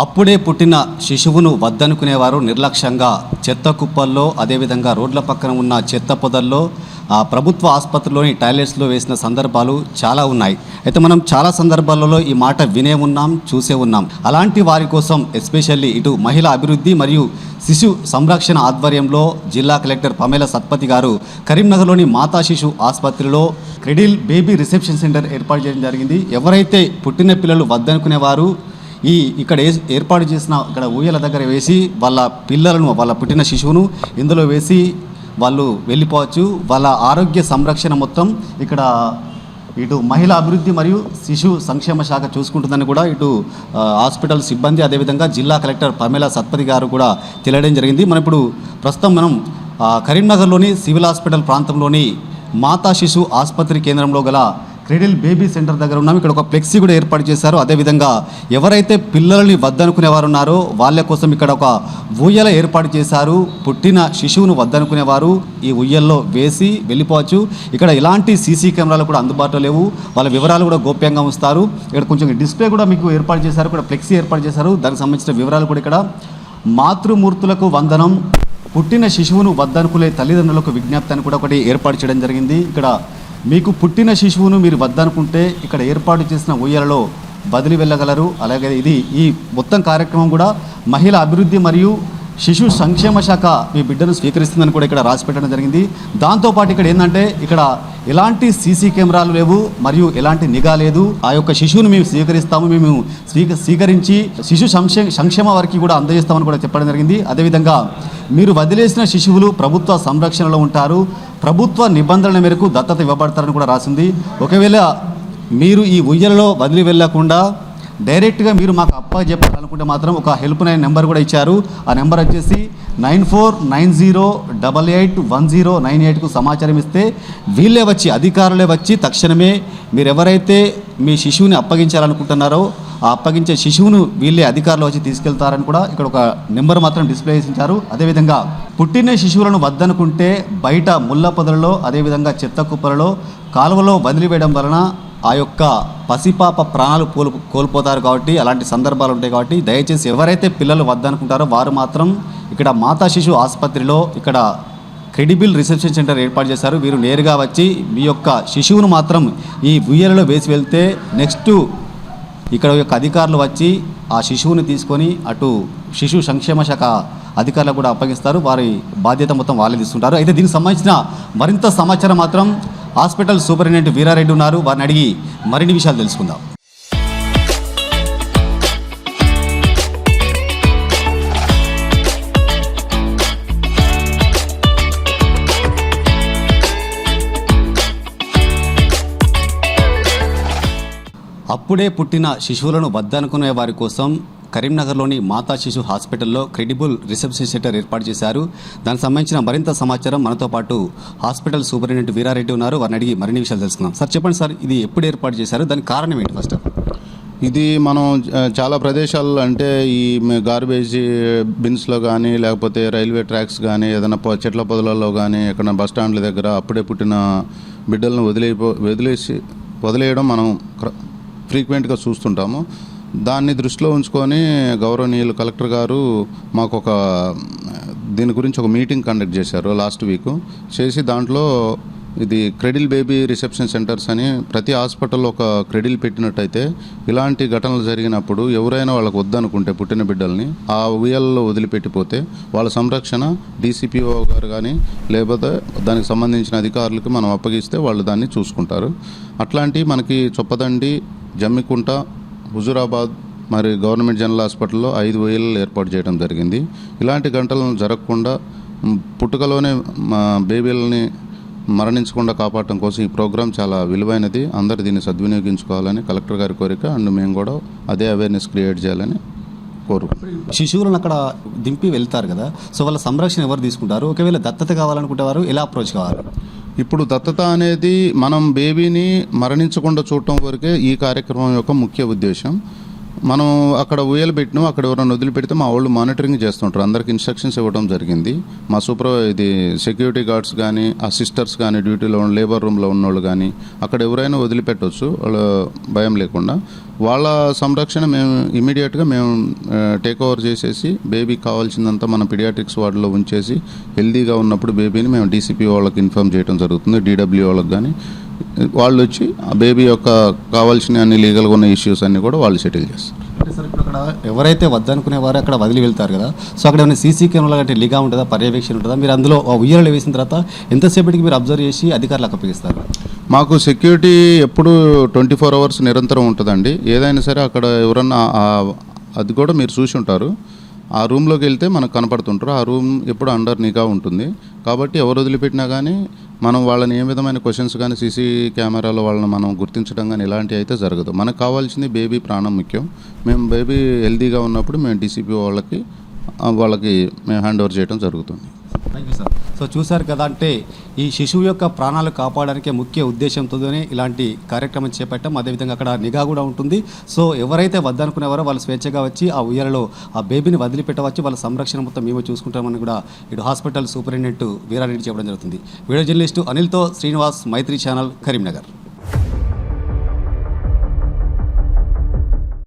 అప్పుడే పుట్టిన శిశువును వద్దనుకునేవారు నిర్లక్ష్యంగా. చెత్త కుప్పల్లో అదేవిధంగా రోడ్ల పక్కన ఉన్న చెత్త పొదల్లో ఆ ప్రభుత్వ ఆసుపత్రిలోని టాయిలెట్స్లో వేసిన సందర్భాలు చాలా ఉన్నాయి. అయితే మనం చాలా సందర్భాలలో ఈ మాట వినే ఉన్నాం చూసే ఉన్నాం. అలాంటి వారి కోసం ఎస్పెషల్లీ ఇటు మహిళా అభివృద్ధి మరియు శిశు సంరక్షణ ఆధ్వర్యంలో జిల్లా కలెక్టర్ పమేల సత్పతి గారు కరీంనగర్లోని మాతా శిశు ఆసుపత్రిలో క్రెడిల్ బేబీ రిసెప్షన్ సెంటర్ ఏర్పాటు చేయడం జరిగింది. ఎవరైతే పుట్టిన పిల్లలు వద్దనుకునేవారు ఈ ఇక్కడ ఏర్పాటు చేసిన ఇక్కడ ఊయల దగ్గర వేసి వాళ్ళ పిల్లలను వాళ్ళ పుట్టిన శిశువును ఇందులో వేసి వాళ్ళు వెళ్ళిపోవచ్చు. వాళ్ళ ఆరోగ్య సంరక్షణ మొత్తం ఇక్కడ ఇటు మహిళా అభివృద్ధి మరియు శిశు సంక్షేమ శాఖ చూసుకుంటుందని కూడా ఇటు హాస్పిటల్ సిబ్బంది అదేవిధంగా జిల్లా కలెక్టర్ పమేలా సత్పతి గారు కూడా తెలియడం జరిగింది. మనం ఇప్పుడు ప్రస్తుతం మనం కరీంనగర్లోని సివిల్ హాస్పిటల్ ప్రాంతంలోని మాతా శిశు ఆసుపత్రి కేంద్రంలో గల క్రెడిల్ బేబీ సెంటర్ దగ్గర ఉన్నాము ఇక్కడ ఒక ఫ్లెక్సీ కూడా ఏర్పాటు చేశారు. అదేవిధంగా ఎవరైతే పిల్లల్ని వద్దనుకునేవారు ఉన్నారో వాళ్ళ కోసం ఇక్కడ ఒక ఊయల ఏర్పాటు చేశారు. పుట్టిన శిశువును వద్దనుకునేవారు ఈ ఉయ్యల్లో వేసి వెళ్ళిపోవచ్చు. ఇక్కడ ఎలాంటి సీసీ కెమెరాలు కూడా అందుబాటులో లేవు. వాళ్ళ వివరాలు కూడా గోప్యంగా ఉంచుతారు. ఇక్కడ కొంచెం డిస్ప్లే కూడా మీకు ఏర్పాటు చేశారు. ఇక్కడ ఫ్లెక్సీ ఏర్పాటు చేశారు. దానికి సంబంధించిన వివరాలు కూడా ఇక్కడ. మాతృమూర్తులకు వందనం. పుట్టిన శిశువును వద్దనుకునే తల్లిదండ్రులకు విజ్ఞప్తి అని కూడా ఒకటి ఏర్పాటు చేయడం జరిగింది. ఇక్కడ మీకు పుట్టిన శిశువును మీరు వద్దనుకుంటే ఇక్కడ ఏర్పాటు చేసిన ఉయ్యలలో బదిలీ వెళ్ళగలరు. అలాగే ఇది ఈ మొత్తం కార్యక్రమం కూడా మహిళ అభివృద్ధి మరియు శిశు సంక్షేమ శాఖ మీ బిడ్డను స్వీకరిస్తుందని కూడా ఇక్కడ రాసి పెట్టడం జరిగింది దాంతోపాటు ఇక్కడ ఏంటంటే ఇక్కడ ఎలాంటి సీసీ కెమెరాలు లేవు మరియు ఎలాంటి నిఘా లేదు. ఆ యొక్క శిశువును మేము స్వీకరిస్తాము మేము స్వీక స్వీకరించి శిశు సంక్షేమ సంక్షేమ వారికి కూడా అందజేస్తామని కూడా చెప్పడం జరిగింది. అదేవిధంగా మీరు వదిలేసిన శిశువులు ప్రభుత్వ సంరక్షణలో ఉంటారు. ప్రభుత్వ నిబంధనల మేరకు దత్తత ఇవ్వబడతారని కూడా రాసింది. ఒకవేళ మీరు ఈ ఉయ్యలలో వదిలి వెళ్ళకుండా డైరెక్ట్గా మీరు మాకు అప్ప చెప్పాలనుకుంటే మాత్రం ఒక హెల్ప్ లైన్ నెంబర్ కూడా ఇచ్చారు. ఆ నెంబర్ వచ్చేసి nine four nine zero double eight one zero nine ఎయిట్కు సమాచారం ఇస్తే వీళ్ళే వచ్చి అధికారులే వచ్చి తక్షణమే మీరు ఎవరైతే మీ శిశువుని అప్పగించాలనుకుంటున్నారో ఆ అప్పగించే శిశువును వీళ్ళే అధికారులు వచ్చి తీసుకెళ్తారని కూడా ఇక్కడ ఒక నెంబర్ మాత్రం డిస్ప్లే చేసించారు. అదేవిధంగా పుట్టిన శిశువులను వద్దనుకుంటే బయట ముళ్ళ పొదలలో అదేవిధంగా చెత్త కుప్పలలో కాలువలో వదిలివేయడం వలన ఆ యొక్క పసిపాప ప్రాణాలు కోల్ కోల్పోతారు కాబట్టి అలాంటి సందర్భాలు ఉంటాయి కాబట్టి దయచేసి ఎవరైతే పిల్లలు వద్దనుకుంటారో వారు మాత్రం ఇక్కడ మాతా శిశు ఆసుపత్రిలో ఇక్కడ క్రెడిబుల్ రిసెప్షన్ సెంటర్ ఏర్పాటు చేశారు. వీరు నేరుగా వచ్చి మీ యొక్క శిశువును మాత్రం ఈ ఉయ్యలలో వేసి వెళ్తే నెక్స్ట్ ఇక్కడ యొక్క అధికారులు వచ్చి ఆ శిశువుని తీసుకొని అటు శిశు సంక్షేమ శాఖ అధికారులకు కూడా అప్పగిస్తారు. వారి బాధ్యత మొత్తం వాళ్ళే తీసుకుంటారు. అయితే దీనికి సంబంధించిన మరింత సమాచారం మాత్రం హాస్పిటల్ సూపరింటెండెంట్ వీరారెడ్డి ఉన్నారు. వారిని అడిగి మరిన్ని విషయాలు తెలుసుకుందాం. అప్పుడే పుట్టిన శిశువులను వద్దనుకునే వారి కోసం కరీంనగర్లోని మాతా శిశు హాస్పిటల్లో క్రెడిబుల్ రిసెప్షన్ సెంటర్ ఏర్పాటు చేశారు. దానికి సంబంధించిన మరింత సమాచారం మనతో పాటు హాస్పిటల్ సూపరింటెండెంట్ వీరారెడ్డి ఉన్నారు. వారిని అడిగి మరిన్ని విషయాలు తెలుసుకుందాం. సార్ చెప్పండి సార్ ఇది ఎప్పుడు ఏర్పాటు చేశారు? దానికి కారణం ఏంటి ఫస్ట్ ఇది మనం చాలా ప్రదేశాల్లో అంటే ఈ గార్బేజ్ బిన్స్లో కానీ లేకపోతే రైల్వే ట్రాక్స్ కానీ ఏదైనా చెట్ల పొదలలో కానీ ఎక్కడ బస్ స్టాండ్ల దగ్గర అప్పుడే పుట్టిన బిడ్డలను వదిలే వదిలేసి వదిలేయడం మనం ఫ్రీక్వెంట్గా చూస్తుంటాము. దాన్ని దృష్టిలో ఉంచుకొని గౌరవనీయులు కలెక్టర్ గారు మాకు ఒక దీని గురించి ఒక మీటింగ్ కండక్ట్ చేశారు లాస్ట్ వీక్. చేసి దాంట్లో ఇది క్రెడిల్ బేబీ రిసెప్షన్ సెంటర్స్ అని ప్రతి హాస్పిటల్లో ఒక క్రెడిల్ పెట్టినట్టయితే ఇలాంటి ఘటనలు జరిగినప్పుడు ఎవరైనా వాళ్ళకు వద్దనుకుంటే పుట్టిన బిడ్డల్ని ఆ ఉయ్యాలలో వదిలిపెట్టిపోతే వాళ్ళ సంరక్షణ డీసీపీఓ గారు కానీ లేకపోతే దానికి సంబంధించిన అధికారులకి మనం అప్పగిస్తే వాళ్ళు దాన్ని చూసుకుంటారు. అట్లాంటి మనకి చొప్పదండి జమ్మికుంట హుజురాబాద్ మరి గవర్నమెంట్ జనరల్ హాస్పిటల్లో ఐదు వేలు ఏర్పాటు చేయడం జరిగింది. ఇలాంటి గంటలను జరగకుండా పుట్టుకలోనే మా బేబీలని మరణించకుండా కాపాడటం కోసం ఈ ప్రోగ్రాం చాలా విలువైనది. అందరు దీన్ని సద్వినియోగించుకోవాలని కలెక్టర్ గారి కోరిక. అండ్ మేము కూడా అదే అవేర్నెస్ క్రియేట్ చేయాలని కోరు శిశువులను అక్కడ దింపి వెళ్తారు కదా. సో వాళ్ళ సంరక్షణ ఎవరు తీసుకుంటారు? ఒకవేళ దత్తత కావాలనుకుంటే వారు ఎలా అప్రోచ్ కావాలి? ఇప్పుడు దత్తత అనేది మనం బేబీని మరణించకుండా చూడటం వరకే ఈ కార్యక్రమం యొక్క ముఖ్య ఉద్దేశం. మనం అక్కడ ఊయలు పెట్టినాం అక్కడ ఎవరైనా వదిలిపెడితే మా వాళ్ళు మానిటరింగ్ చేస్తుంటారు. అందరికి ఇన్స్ట్రక్షన్స్ ఇవ్వడం జరిగింది. మా సూపర్ ఇది సెక్యూరిటీ గార్డ్స్ కానీ ఆ సిస్టర్స్ కానీ డ్యూటీలో ఉన్న లేబర్ రూమ్లో ఉన్నోళ్ళు కానీ అక్కడ ఎవరైనా వదిలిపెట్టవచ్చు వాళ్ళ భయం లేకుండా. వాళ్ళ సంరక్షణ మేము ఇమీడియట్గా మేము టేక్ ఓవర్ చేసేసి బేబీకి కావాల్సిందంతా మన పిడియాట్రిక్స్ వార్డులో ఉంచేసి హెల్దీగా ఉన్నప్పుడు బేబీని మేము డీసీపీ వాళ్ళకి ఇన్ఫామ్ చేయడం జరుగుతుంది. డీడబ్ల్యూ వాళ్ళకి కానీ వాళ్ళు వచ్చి ఆ బేబీ యొక్క కావాల్సిన అన్ని లీగల్గా ఉన్న ఇష్యూస్ అన్ని కూడా వాళ్ళు సెటిల్ చేస్తారు. అంటే సార్ ఇప్పుడు అక్కడ ఎవరైతే వద్దనుకునే వారు అక్కడ వదిలి వెళ్తారు కదా సో అక్కడ ఏమైనా సీసీ కెమెరా అంటే నిఘా ఉంటుందా పర్యవేక్షణ ఉంటుందా? మీరు అందులో ఆ ఉయ్యాలలో వేసిన తర్వాత ఎంతసేపటికి మీరు అబ్జర్వ్ చేసి అధికారులకు అప్పగిస్తారు మాకు సెక్యూరిటీ ఎప్పుడు ట్వంటీ ఫోర్ అవర్స్ నిరంతరం ఉంటుందండి. ఏదైనా సరే అక్కడ ఎవరన్నా అది కూడా మీరు చూసి ఉంటారు. ఆ రూమ్లోకి వెళ్తే మనకు కనపడుతుంటారు. ఆ రూమ్ ఎప్పుడు అండర్ నిఘా ఉంటుంది. కాబట్టి ఎవరు వదిలిపెట్టినా కానీ మనం వాళ్ళని ఏ విధమైన క్వశ్చన్స్ కానీ సీసీ కెమెరాలో వాళ్ళని మనం గుర్తించడం కానీ ఇలాంటివి అయితే జరగదు. మనకు కావాల్సింది బేబీ ప్రాణం ముఖ్యం. మేము బేబీ హెల్దీగా ఉన్నప్పుడు మేము డీసీపీ వాళ్ళకి వాళ్ళకి మేము హ్యాండ్ ఓవర్ చేయడం జరుగుతుంది. థ్యాంక్ యూ సార్ సో చూశారు కదా అంటే ఈ శిశువు యొక్క ప్రాణాలు కాపాడడానికే ముఖ్య ఉద్దేశంతోనే ఇలాంటి కార్యక్రమం చేపట్టాం. అదేవిధంగా అక్కడ నిఘా కూడా ఉంటుంది. సో ఎవరైతే వద్దనుకునేవారో వాళ్ళు స్వేచ్ఛగా వచ్చి ఆ ఉయ్యాలలో ఆ బేబీని వదిలిపెట్టవచ్చు. వాళ్ళ సంరక్షణ మొత్తం మేము చూసుకుంటామని కూడా ఇటు హాస్పిటల్ సూపరింటెండెంట్ వీరారెడ్డి చెప్పడం జరుగుతుంది. వీడియో జర్నలిస్టు అనిల్తో శ్రీనివాస్ మైత్రి ఛానల్ కరీంనగర్.